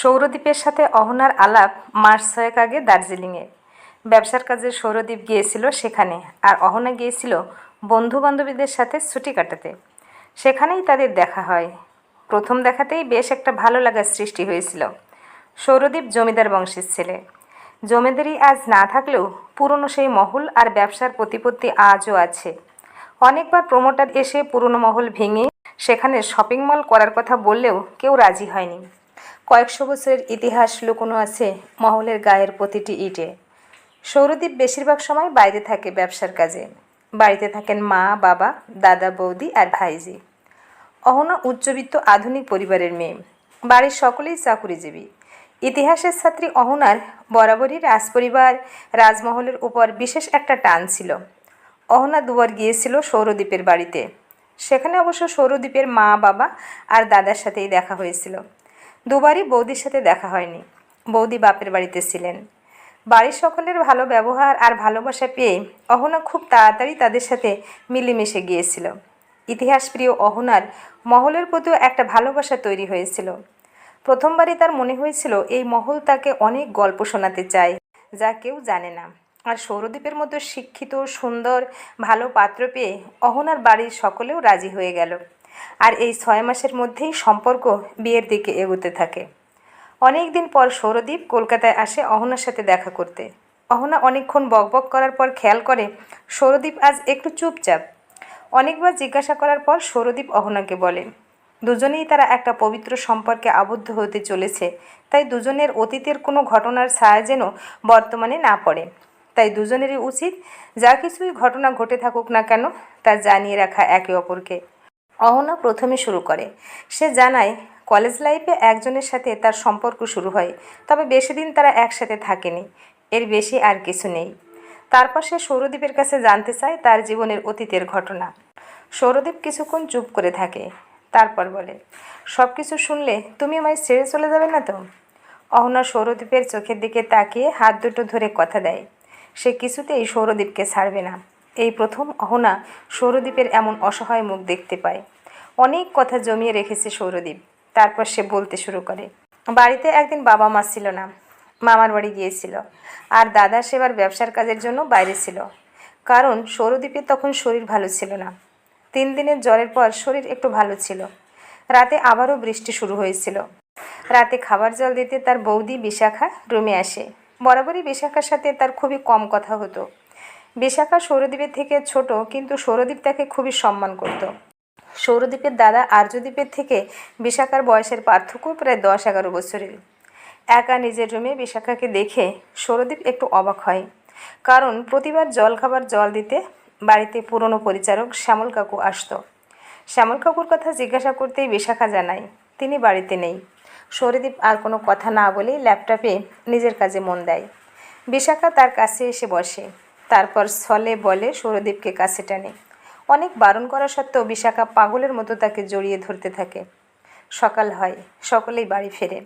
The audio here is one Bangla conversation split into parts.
সৌরদীপের সাথে অহনার আলাপ মাস ছয়েক আগে দার্জিলিংয়ে। ব্যবসার কাজে সৌরদ্বীপ গিয়েছিল সেখানে আর অহনা গিয়েছিল বন্ধু বান্ধবীদের সাথে ছুটি কাটাতে। সেখানেই তাদের দেখা হয়। প্রথম দেখাতেই বেশ একটা ভালো লাগার সৃষ্টি হয়েছিল। সৌরদ্বীপ জমিদার বংশের ছেলে। জমিদারি আজ না থাকলেও পুরনো সেই মহল আর ব্যবসার প্রতিপত্তি আজও আছে। অনেকবার প্রমোটার এসে পুরনো মহল ভেঙে সেখানে শপিং মল করার কথা বললেও কেউ রাজি হয়নি। কয়েকশো বছরের ইতিহাস লুকোনো আছে মহলের গায়ের প্রতিটি ইটে। সৌরদ্বীপ বেশিরভাগ সময় বাইরে থাকে ব্যবসার কাজে। বাড়িতে থাকেন মা, বাবা, দাদা, বৌদি আর ভাইজি। অহনা উচ্চবিত্ত আধুনিক পরিবারের মেয়ে। বাড়ির সকলেই চাকুরিজীবী। ইতিহাসের ছাত্রী অহনার বরাবরই রাজপরিবার, রাজমহলের উপর বিশেষ একটা টান ছিল। অহনা দুবার গিয়েছিল সৌরদ্বীপের বাড়িতে। সেখানে অবশ্য সৌরদ্বীপের মা, বাবা আর দাদার সাথেই দেখা হয়েছিল। দুবারই বৌদির সাথে দেখা হয়নি। বৌদি বাপের বাড়িতে ছিলেন। বাড়ির সকলের ভালো ব্যবহার আর ভালোবাসা পেয়ে অহনা খুব তাড়াতাড়ি তাদের সাথে মিলেমিশে গিয়েছিল। ইতিহাস প্রিয় অহনার মহলের প্রতিও একটা ভালোবাসা তৈরি হয়েছিল। প্রথমবারই তার মনে হয়েছিল, এই মহল তাকে অনেক গল্প শোনাতে চায়, যা কেউ জানে না। আর সৌরদ্বীপের মতো শিক্ষিত, সুন্দর, ভালো পাত্র পেয়ে অহনার বাড়ির সকলেও রাজি হয়ে গেল। আর এই ছয় মাসের মধ্যেই সম্পর্ক বিয়ের দিকে এগোতে থাকে। অনেক দিন পর সৌরদীপ কলকাতায় আসে অহনার সাথে দেখা করতে। অহনা অনেকক্ষণ বকবক করার পর খেয়াল করে সৌরদীপ আজ একটু চুপচাপ। অনেকবার জিজ্ঞাসা করার পর সৌরদীপ অহনাকে বলে, দুজনেই তারা একটা পবিত্র সম্পর্কে আবদ্ধ হতে চলেছে, তাই দুজনের অতীতের কোনো ঘটনার ছায়া যেন বর্তমানে না পড়ে। তাই দুজনেরই উচিত যা কিছুই ঘটনা ঘটে থাকুক না কেন, তা জানিয়ে রাখা একে অপরকে। অহনা প্রথমে শুরু করে। সে জানায়, কলেজ লাইফে একজনের সাথে তার সম্পর্ক শুরু হয়, তবে বেশি দিন তারা একসাথে থাকেনি, এর বেশি আর কিছু নেই। তারপর সে সৌরদীপের কাছে জানতে চায় তার জীবনের অতীতের ঘটনা। সৌরদীপ কিছুক্ষণ চুপ করে থাকে, তারপর বলে সব কিছু শুনলে তুমি আমায় ছেড়ে চলে যাবে না তো? অহনা সৌরদীপের চোখের দিকে তাকিয়ে হাত দুটো ধরে কথা দেয়। সে কিছুতেই সৌরদীপকে ছাড়বে না। এই প্রথম অহনা সৌরদ্বীপের এমন অসহায় মুখ দেখতে পায়। অনেক কথা জমিয়ে রেখেছে সৌরদ্বীপ তারপর সে বলতে শুরু করে, বাড়িতে একদিন বাবা মা ছিল না। মামার বাড়ি গিয়েছিল। আর দাদা সেবার ব্যবসার কাজের জন্য বাইরে ছিল। কারণ সৌরদীপের তখন শরীর ভালো ছিল না। তিন দিনের জ্বরের পর শরীর একটু ভালো ছিল। রাতে আবারও বৃষ্টি শুরু হয়েছিল। রাতে খাবার জল দিতে তার বৌদি বিশাখা রুমে আসে। বরাবরই বিশাখার সাথে তার খুবই কম কথা হতো। বিশাখা সৌরদ্বীপের থেকে ছোট, কিন্তু সৌরদ্বীপ তাকে খুবই সম্মান করত। সৌরদ্বীপের দাদা আর্যদ্বীপের থেকে বিশাখার বয়সের পার্থক্য প্রায় দশ এগারো বছরের। একা নিজের রুমে বিশাখাকে দেখে সৌরদ্বীপ একটু অবাক হয়। কারণ প্রতিবার জল খাবার জল দিতে বাড়িতে পুরনো পরিচারক শ্যামল কাকু আসতো। শ্যামল কাকুর কথা জিজ্ঞাসা করতেই বিশাখা জানায়, তিনি বাড়িতে নেই। সৌরদ্বীপ আর কোনো কথা না বলেই ল্যাপটপে নিজের কাজে মন দেয়। বিশাখা তার কাছে এসে বসে তারপর ছলে বলে সৌরদীপকে কাছে টানে। অনেক বারণ করা সত্ত্বেও বিশাখা পাগলের মতো তাকে জড়িয়ে ধরতে থাকে। সকাল হয়, সকলেই বাড়ি ফেরে।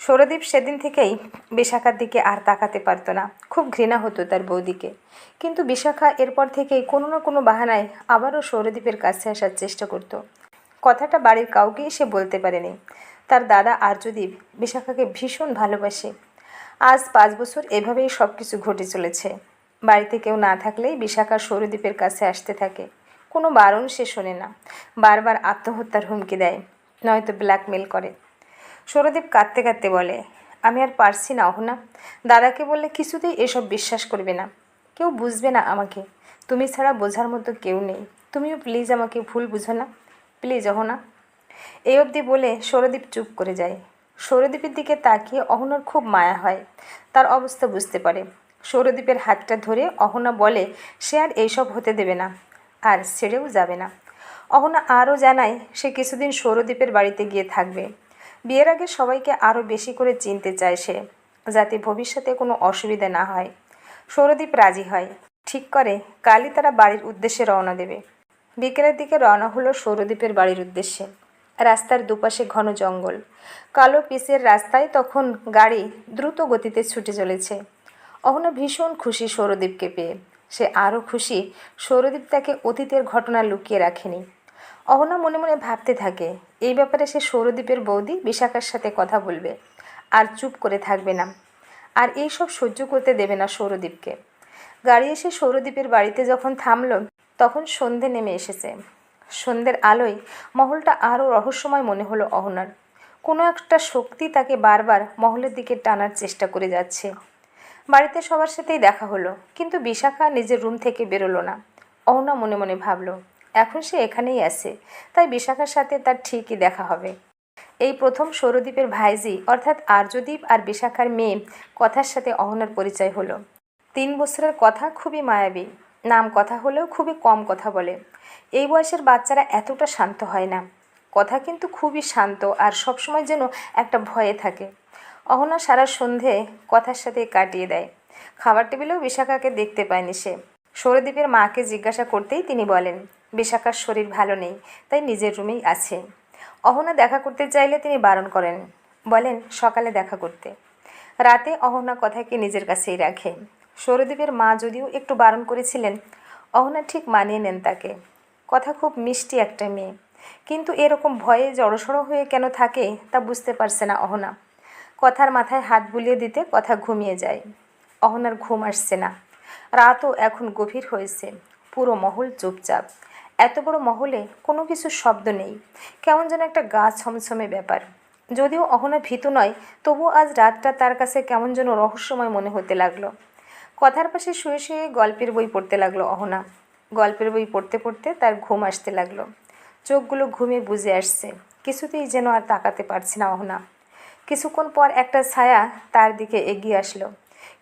সৌরদীপ সেদিন থেকেই বিশাখার দিকে আর তাকাতে পারতো না। খুব ঘৃণা হতো তার বৌদিকে। কিন্তু বিশাখা এরপর থেকেই কোনো না কোনো বাহানায় আবারও সৌরদীপের কাছে আসার চেষ্টা করতো। কথাটা বাড়ির কাউকেই সে বলতে পারেনি। তার দাদা আর্যদীপ বিশাখাকে ভীষণ ভালোবাসে। আজ পাঁচ বছর এভাবেই সব কিছু ঘটে চলেছে। বাড়িতে কেউ না থাকলেই বিশাখা সৌরদ্বীপের কাছে আসতে থাকে। কোনো বারণ সে শোনে না। বারবার আত্মহত্যার হুমকি দেয়, নয়তো ব্ল্যাকমেল করে। সৌরদ্বীপ কাঁদতে কাঁদতে বলে, আমি আর পারছি না অহনা। দাদাকে বললে কিছুতেই এসব বিশ্বাস করবে না। কেউ বুঝবে না আমাকে। তুমি ছাড়া বোঝার মতো কেউ নেই। তুমিও প্লিজ আমাকে ভুল বুঝো না। প্লিজ অহনা। এই অবধি বলে সৌরদীপ চুপ করে যায়। সৌরদীপের দিকে তাকিয়ে অহনার খুব মায়া হয়। তার অবস্থা বুঝতে পারে। সৌরদীপের হাতটা ধরে অহনা বলে, সে আর এইসব হতে দেবে না আর ছেড়েও যাবে না। অহনা আরও জানায়, সে কিছুদিন সৌরদ্বীপের বাড়িতে গিয়ে থাকবে। বিয়ের আগে সবাইকে আরও বেশি করে চিনতে চায় সে, যাতে ভবিষ্যতে কোনো অসুবিধা না হয়। সৌরদ্বীপ রাজি হয়। ঠিক করে, কালই তারা বাড়ির উদ্দেশ্যে রওনা দেবে। বিকেলের দিকে রওনা হলো সৌরদ্বীপের বাড়ির উদ্দেশ্যে। রাস্তার দুপাশে ঘন জঙ্গল। কালো পিসের রাস্তায় তখন গাড়ি দ্রুত গতিতে ছুটে চলেছে। অহনা ভীষণ খুশি সৌরদীপকে পেয়ে। সে আরও খুশি সৌরদীপ তাকে অতীতের ঘটনা লুকিয়ে রাখেনি। অহনা মনে মনে ভাবতে থাকে, এই ব্যাপারে সে সৌরদীপের বৌদি বিশাখার সাথে কথা বলবে, আর চুপ করে থাকবে না। আর এই সব সহ্য করতে দেবে না সৌরদীপকে। গাড়ি এসে সৌরদীপের বাড়িতে যখন থামল, তখন সন্ধে নেমে এসেছে। সন্ধ্যের আলোয় মহলটা আরও রহস্যময় মনে হলো অহনার। কোনো একটা শক্তি তাকে বারবার মহলের দিকে টানার চেষ্টা করে যাচ্ছে। বাড়িতে সবার সাথেই দেখা হলো, কিন্তু বিশাখা নিজের রুম থেকে বেরোলো না। অহনা মনে মনে ভাবলো, এখন সে এখানেই আছে, তাই বিশাখার সাথে তার ঠিকই দেখা হবে। এই প্রথম সৌরদ্বীপের ভাইজি, অর্থাৎ আর্যদ্বীপ আর বিশাখার মেয়ে, কথার সাথে অহনার পরিচয় হলো। তিন বছরের কথা খুবই মায়াবী, নাম কথা হলেও খুবই কম কথা বলে। এই বয়সের বাচ্চারা এতটা শান্ত হয় না। কথা কিন্তু খুবই শান্ত আর সবসময় যেন একটা ভয়ে থাকে। অহনা সারা সন্ধে কথার সাথে কাটিয়ে দেয়। খাবার টেবিলেও বিশাখাকে দেখতে পায়নি সে। সৌরদ্বীপের মাকে জিজ্ঞাসা করতেই তিনি বলেন, বিশাখার শরীর ভালো নেই, তাই নিজের রুমেই আছে। অহনা দেখা করতে চাইলে তিনি বারণ করেন, বলেন, সকালে দেখা করতে। রাতে অহনা কথাকে নিজের কাছেই রাখে। সৌরদ্বীপের মা যদিও একটু বারণ করেছিলেন, অহনা ঠিক মানিয়ে নেন তাকে। কথা খুব মিষ্টি একটা মেয়ে। কিন্তু এরকম ভয়ে জড়সড়ো হয়ে কেন থাকে তা বুঝতে পারছে না অহনা। কথার মাথায় হাত বুলিয়ে দিতে কথা ঘুমিয়ে যায়। অহনার ঘুম আসছে না। রাতও এখন গভীর হয়েছে। পুরো মহল চুপচাপ। এত বড় মহলে কোনো কিছু শব্দ নেই। কেমন যেন একটা গা ছমছমে ব্যাপার। যদিও অহনা ভীতু নয় তবু আজ রাতটা তার কাছে কেমন যেন রহস্যময় মনে হতে লাগল। কথার পাশে শুয়ে শুয়ে গল্পের বই পড়তে লাগল অহনা। গল্পের বই পড়তে পড়তে তার ঘুম আসতে লাগল। চোখগুলো ঘুমে বুঝে আসছে। কিছুতেই যেন আর তাকাতে পারছে না অহনা। কিছুক্ষণ পর একটা ছায়া তার দিকে এগিয়ে আসলো।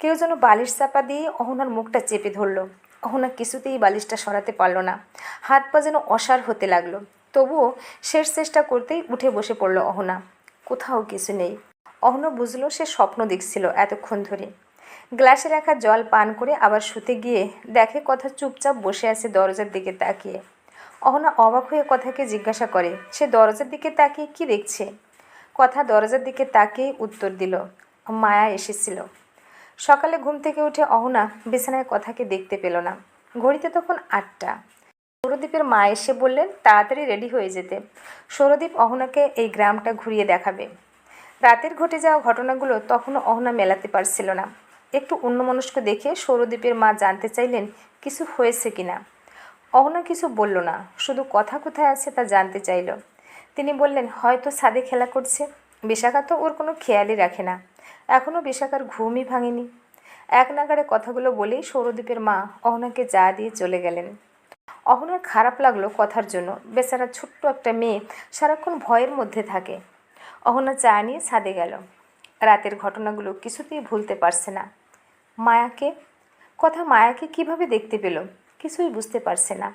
কেউ যেন বালিশ চাপা দিয়ে অহনার মুখটা চেপে ধরলো। অহনা কিছুতেই বালিশটা সরাতে পারল না। হাত পা যেন অসার হতে লাগল। তবুও শেষ চেষ্টা করতেই উঠে বসে পড়ল অহনা। কোথাও কিছু নেই। অহনা বুঝলো সে স্বপ্ন দেখছিল এতক্ষণ ধরে। গ্লাসে রাখা জল পান করে আবার শুতে গিয়ে দেখে কথা চুপচাপ বসে আছে দরজার দিকে তাকিয়ে। অহনা অবাক হয়ে কথাকে জিজ্ঞাসা করে, সে দরজার দিকে তাকিয়ে কি দেখছে? কথা দরজার দিকে তাকিয়ে উত্তর দিল, মায়া এসেছিল। সকালে ঘুম থেকে উঠে অহনা বিছানায় কথাকে দেখতে পেল না। ঘড়িতে তখন আটটা। সৌরদীপের মা এসে বললেন, তাড়াতাড়ি রেডি হয়ে যেতে। সৌরদীপ অহনাকে এই গ্রামটা ঘুরিয়ে দেখাবে। রাতের ঘটে যাওয়া ঘটনাগুলো তখনও অহনা মেলাতে পারছিল না। একটু অন্যমনস্ক দেখে সৌরদীপের মা জানতে চাইলেন, কিছু হয়েছে কিনা অহনা কিছু বলল না, শুধু কথা কোথায় আছে তা জানতে চাইল। তিনি বললেন, হয়তো ছাদে খেলা করছে। বিশাখা তো ওর কোনো খেয়ালই রাখে না। এখনও বিশাখার ঘুমই ভাঙেনি। এক নাগাড়ে কথাগুলো বলেই সৌরদ্বীপের মা অহনাকে যা দিয়ে চলে গেলেন। অহনার খারাপ লাগল কথার জন্য। বেচারা ছোট্ট একটা মেয়ে সারাক্ষণ ভয়ের মধ্যে থাকে। অহনা চা নিয়ে ছাদে গেল। রাতের ঘটনাগুলো কিছুতেই ভুলতে পারছে না। মায়াকে? কথা মায়াকে কীভাবে দেখতে পেল? কিছুই বুঝতে পারছে না।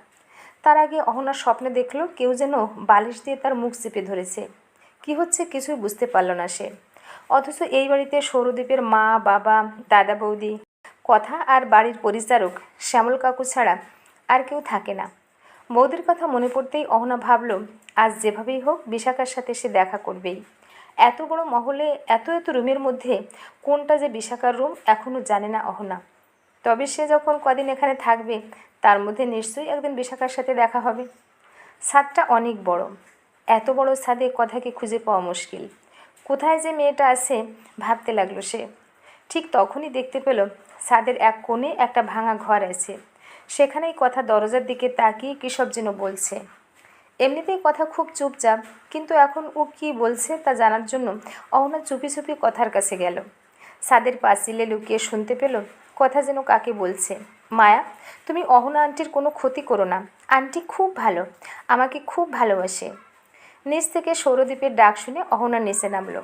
তার আগে অহনা স্বপ্নে দেখল কেউ যেন বালিশ দিয়ে তার মুখ চেপে ধরেছে। কি হচ্ছে কিছুই বুঝতে পারল না সে। অথচ এই বাড়িতে সৌরদ্বীপের মা, বাবা, দাদা, বৌদি, কথা আর বাড়ির পরিচারক, শ্যামল কাকু ছাড়া আর কেউ থাকে না। বৌদির কথা মনে পড়তেই অহনা ভাবল, আজ যেভাবেই হোক বিশাখার সাথে সে দেখা করবেই। এত বড় মহলে, এত এত রুমের মধ্যে কোনটা যে বিশাখার রুম এখনও জানে না অহনা। তবে সে যখন কদিন এখানে থাকবে, তার মধ্যে নিশ্চয়ই একদিন বিশাখার সাথে দেখা হবে। ছাদটা অনেক বড়। এত বড় ছাদে কথাকে খুঁজে পাওয়া মুশকিল? কোথায় যে মেয়েটা আছে, ভাবতে লাগল সে। ঠিক তখনই দেখতে পেল ছাদের এক কোণে একটা ভাঙা ঘর আছে। সেখানেই কথা দরজার দিকে তাকিয়ে কী সব যেন বলছে, এমনিতেই কথা খুব চুপচাপ, কিন্তু এখন ও কী বলছে তা জানার জন্য অহনা চুপি চুপি কথার কাছে গেল। ছাদের পাঁচিলে লুকিয়ে শুনতে পেল কথা যেন কাকে বলছে। মায়া, তুমি অহনা আন্টির কোনো ক্ষতি করো না। আন্টি খুব ভালো, আমাকে খুব ভালোবাসে। নিচ থেকে সৌরদ্বীপের ডাক শুনে অহনা নেচে নামলো।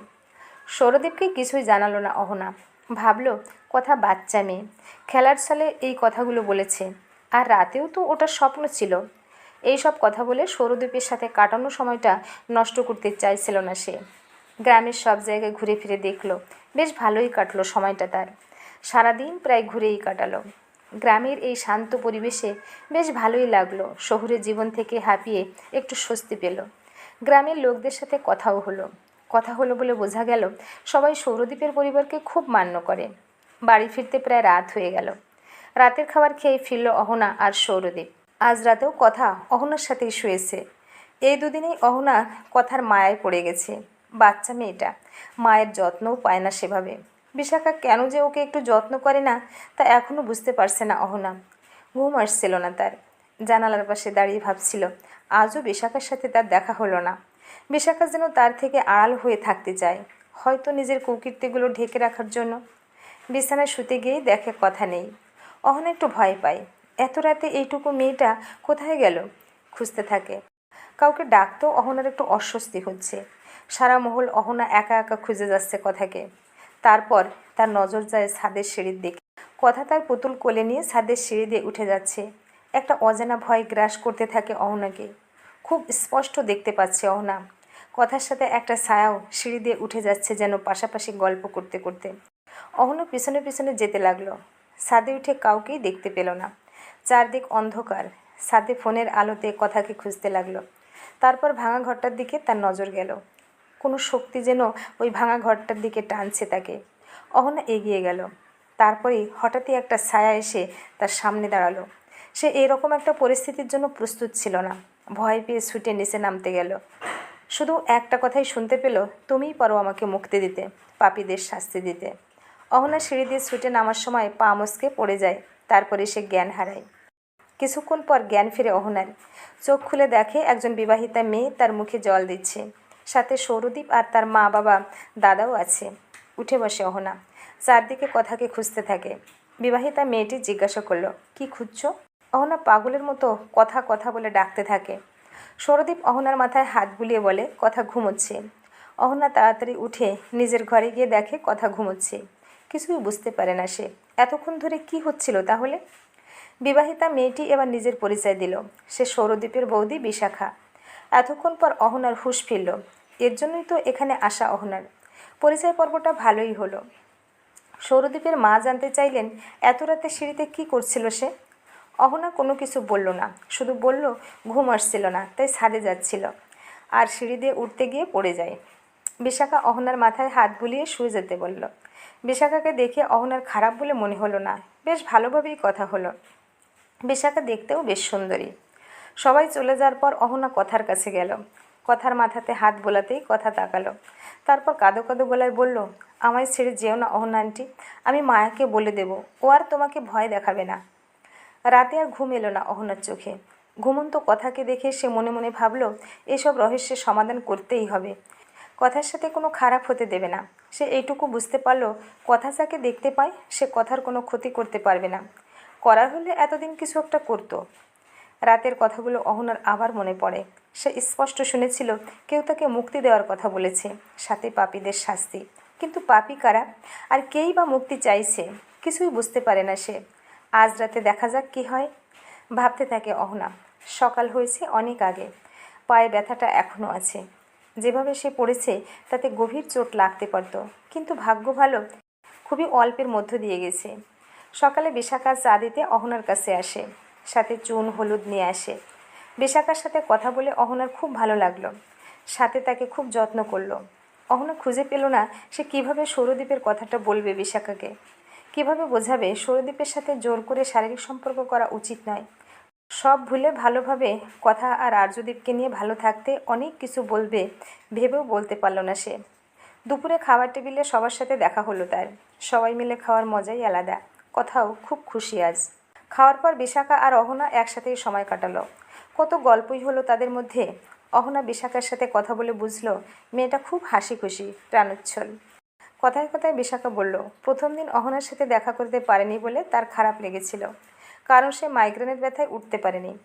সৌরদ্বীপকে কিছুই জানালো না অহনা। ভাবলো, কথা বাচ্চা মেয়ে। খেলার ছলে এই কথাগুলো বলেছে। আর রাতেও তো ওটার স্বপ্ন ছিল। এই সব কথা বলে সৌরদ্বীপের সাথে কাটানো সময়টা নষ্ট করতে চাইছিল না সে। গ্রামের সব জায়গায় ঘুরে ফিরে দেখল। বেশ ভালোই কাটলো সময়টা তার। সারাদিন প্রায় ঘুরেই কাটালো। গ্রামের এই শান্ত পরিবেশে বেশ ভালোই লাগল শহুরের জীবন থেকে হাঁপিয়ে একটু স্বস্তি পেল। গ্রামের লোকদের সাথে কথাও হলো। কথা হলো বলে বোঝা গেল, সবাই সৌরদ্বীপের পরিবারকে খুব মান্য করে। বাড়ি ফিরতে প্রায় রাত হয়ে গেল। রাতের খাবার খেয়ে ফিরল অহনা আর সৌরদ্বীপ আজ রাতেও কথা অহনার সাথেই শুয়েছে। এই দুদিনেই অহনা কথার মায়ায় পড়ে গেছে। বাচ্চা মেয়েটা, মায়ের যত্নও পায় না সেভাবে। বিশাখা কেন যে ওকে একটু যত্ন করে না, তা এখনও বুঝতে পারছে না অহনা। ঘুম আসছিল না তার। জানালার পাশে দাঁড়িয়ে ভাবছিল, আজও বিশাখার সাথে তার দেখা হলো না। বিশাখা যেন তার থেকে আড়াল হয়ে থাকতে চায়, হয়তো নিজের কুকীর্তিগুলো ঢেকে রাখার জন্য। বিছানায় শুতে গিয়েই দেখে কথা নেই। অহনা একটু ভয় পায়, এত রাতে এইটুকু মেয়েটা কোথায় গেল? খুঁজতে থাকে। কাউকে ডাকতেও অহনার একটু অস্বস্তি হচ্ছে। সারা মহল অহনা একা একা খুঁজে যাচ্ছে কথাকে। তারপর তার নজর যায় ছাদের সিঁড়ির দিকে। কথা তার পুতুল কোলে নিয়ে ছাদের সিঁড়ি দিয়ে উঠে যাচ্ছে। একটা অজানা ভয় গ্রাস করতে থাকে অহনাকে। খুব স্পষ্ট দেখতে পাচ্ছে অহনা। কথার সাথে একটা ছায়াও সিঁড়ি দিয়ে উঠে যাচ্ছে যেন পাশাপাশি গল্প করতে করতে। অহনা পিছনে পিছনে যেতে লাগল। ছাদে উঠে কাউকেই দেখতে পেল না। চারদিক অন্ধকার। ছাদে ফোনের আলোতে কথাকে খুঁজতে লাগল। তারপর ভাঙা ঘরটার দিকে তার নজর গেল। কোনো শক্তি যেন ওই ভাঙা ঘরটার দিকে টানছে তাকে। অহনা এগিয়ে গেল। তারপরেই হঠাৎই একটা ছায়া এসে তার সামনে দাঁড়াল। সে এরকম একটা পরিস্থিতির জন্য প্রস্তুত ছিল না। ভয় পেয়ে ছুটে নিচে নামতে গেল। শুধু একটা কথাই শুনতে পেল, তুমিই পারো আমাকে মুক্তি দিতে, পাপীদের শাস্তি দিতে। অহনা সিঁড়ি দিয়ে ছুটে নামার সময় পা মুচকে পড়ে যায়, তারপরে সে জ্ঞান হারায়। কিছুক্ষণ পর জ্ঞান ফিরে অহনার। চোখ খুলে দেখে একজন বিবাহিতা মেয়ে তার মুখে জল দিচ্ছে। সাথে সৌরদীপ আর তার মা বাবা দাদাও আছে। উঠে বসে অহনা। চারদিকে কথাকে খুঁজতে থাকে। বিবাহিতা মেয়েটি জিজ্ঞাসা করল, কি খুঁজছো? অহনা পাগলের মতো কথা কথা বলে ডাকতে থাকে। সৌরদীপ অহনার মাথায় হাত বুলিয়ে বলে, কথা ঘুমোচ্ছে। অহনা তাড়াতাড়ি উঠে নিজের ঘরে গিয়ে দেখে, কথা ঘুমোচ্ছে। কিছুই বুঝতে পারে না সে। এতক্ষণ ধরে কি হচ্ছিল তাহলে? বিবাহিতা মেয়েটি এবার নিজের পরিচয় দিল। সে সৌরদ্বীপের বৌদি বিশাখা। এতক্ষণ পর অহনার হুঁশ ফিরল। এর জন্যই তো এখানে আসা অহনার। পরিচয় পর্বটা ভালোই হলো। সৌরদ্বীপের মা জানতে চাইলেন, এত রাতে সিঁড়িতে কী করছিল সে? অহনা কোনো কিছু বলল না। শুধু বলল, ঘুম আসছিল না, তাই ছাদে যাচ্ছিল। আর সিঁড়ি দিয়ে উঠতে গিয়ে পড়ে যায়। বিশাখা অহনার মাথায় হাত বুলিয়ে শুয়ে যেতে বলল। বিশাখাকে দেখে অহনার খারাপ বলে মনে হলো না। বেশ ভালোভাবেই কথা হলো। বিশাখা দেখতেও বেশ সুন্দরী। সবাই চলে যাওয়ার পর অহনা কথার কাছে গেল। কথার মাথাতে হাত বোলাতেই কথা তাকালো। তারপর কাঁদো কাঁদো গলায় বলল, আমায় ছেড়ে যেও না অহনা আন্টি, আমি মায়াকে বলে দেব, ও আর তোমাকে ভয় দেখাবে না। রাতে আর ঘুম এলো না অহনার চোখে। ঘুমন্ত কথাকে দেখে সে মনে মনে ভাবল, এসব রহস্যের সমাধান করতেই হবে। কথার সাথে কোনো খারাপ হতে দেবে না। সে এইটুকু বুঝতে পারল, কথা যাকে দেখতে পায়, সে কথার কোনো ক্ষতি করতে পারবে না। করার হলে এতদিন কিছু একটা করতো। রাতের কথাগুলো অহনার আবার মনে পড়ে। সে স্পষ্ট শুনেছিল, কেউ তাকে মুক্তি দেওয়ার কথা বলেছে, সাথে পাপীদের শাস্তি। কিন্তু পাপি কারা? আর কেই বা মুক্তি চাইছে? কিছুই বুঝতে পারে না সে। আজ রাতে দেখা যাক কি হয়। ভাবতে থাকে অহনা, সকাল হয়েছে অনেক আগে। পায়ে ব্যথাটা এখনও আছে। যেভাবে সে পড়েছে, তাতে গভীর চোট লাগতে পারত। কিন্তু ভাগ্য ভালো, খুবই অল্পের মধ্য দিয়ে গেছে। সকালে বিশাখা চা দিতে অহনার কাছে আসে। সাথে চুন, হলুদ নিয়ে আসে। বিশাখার সাথে কথা বলে অহনার খুব ভালো লাগল। সাথে তাকে খুব যত্ন করল। অহনা খুঁজে পেল না সে কীভাবে সৌরদ্বীপের কথাটা বলবে বিশাখাকে কীভাবে বোঝাবে সৌরদ্বীপের সাথে জোর করে শারীরিক সম্পর্ক করা উচিত নয়। সব ভুলে ভালোভাবে কথা আর আর্যদীপকে নিয়ে ভালো থাকতে অনেক কিছু বলবে, ভেবেও বলতে পারল না সে। দুপুরে খাবার টেবিলে সবার সাথে দেখা হলো তার। সবাই মিলে খাওয়ার মজাই আলাদা। কথাও খুব খুশি আজ। খাওয়ার পর বিশাখা আর অহনা একসাথেই সময় কাটালো। কত গল্পই হলো তাদের মধ্যে। অহনা বিশাখার সাথে কথা বলে বুঝলো, মেয়েটা খুব হাসি খুশি প্রাণোচ্ছল। কথায় কথায় বিশাখা বলল, প্রথম দিন অহনার সাথে দেখা করতে পারেনি বলে তার খারাপ লেগেছিল। কারণ সে মাইগ্রেনের ব্যথায় উঠতে পারেনি।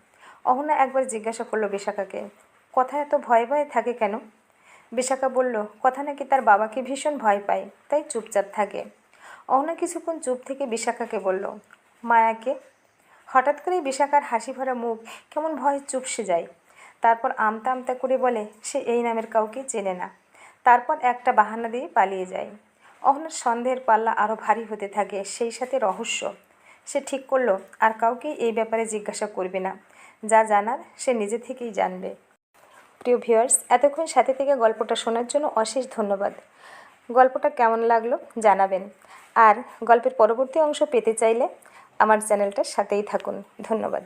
অহনা একবার জিজ্ঞাসা করল বিশাখাকে, কথা এত ভয়ে ভয়ে থাকে কেন? বিশাখা বলল, কথা নাকি তার বাবাকে ভীষণ ভয় পায়, তাই চুপচাপ থাকে। অহনা কিছুক্ষণ চুপ থেকে বিশাখাকে বলল, মায়াকে? হঠাৎ করেই বিশাখার হাসি ভরা মুখ কেমন ভয় চুপসে যায়। তারপর আমতা আমতা করে বলে, সে এই নামের কাউকে চেনে না। তারপর একটা বাহানা দিয়ে পালিয়ে যায়। অহনার সন্দেহের পাল্লা আরও ভারী হতে থাকে, সেই সাথে রহস্য। সে ঠিক করল, আর কাউকে এই ব্যাপারে জিজ্ঞাসা করবে না। যা জানার সে নিজে থেকেই জানবে। প্রিয় ভিউয়ার্স, এতক্ষণ সাথে থেকে গল্পটা শোনার জন্য অশেষ ধন্যবাদ। গল্পটা কেমন লাগল জানাবেন। আর গল্পের পরবর্তী অংশ পেতে চাইলে আমার চ্যানেলটার সাথেই থাকুন। ধন্যবাদ।